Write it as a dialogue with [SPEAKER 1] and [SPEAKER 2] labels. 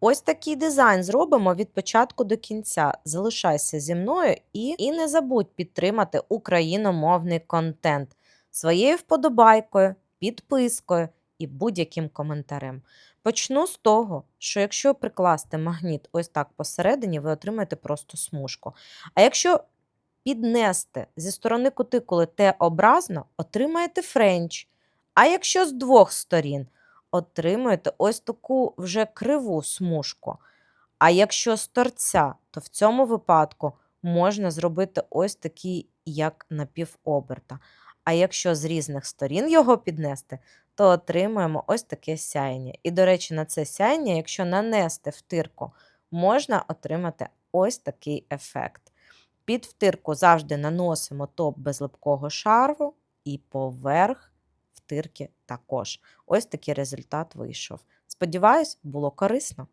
[SPEAKER 1] Ось такий дизайн зробимо від початку до кінця. Залишайся зі мною і, і не забудь підтримати україномовний контент своєю вподобайкою, підпискою і будь-яким коментарем. Почну з того, що якщо прикласти магніт ось так посередині, ви отримаєте просто смужку. А якщо піднести зі сторони кутикули Т-образно, отримаєте френч. А якщо з двох сторін, отримуєте ось таку вже криву смужку. А якщо з торця, то в цьому випадку можна зробити ось такий, як напівоберта. А якщо з різних сторін його піднести, то отримуємо ось таке сяєння. І, до речі, на це сяєння, якщо нанести втирку, можна отримати ось такий ефект. Під втирку завжди наносимо топ без липкого шарфу і поверх втирки також. Ось такий результат вийшов. Сподіваюсь, було корисно.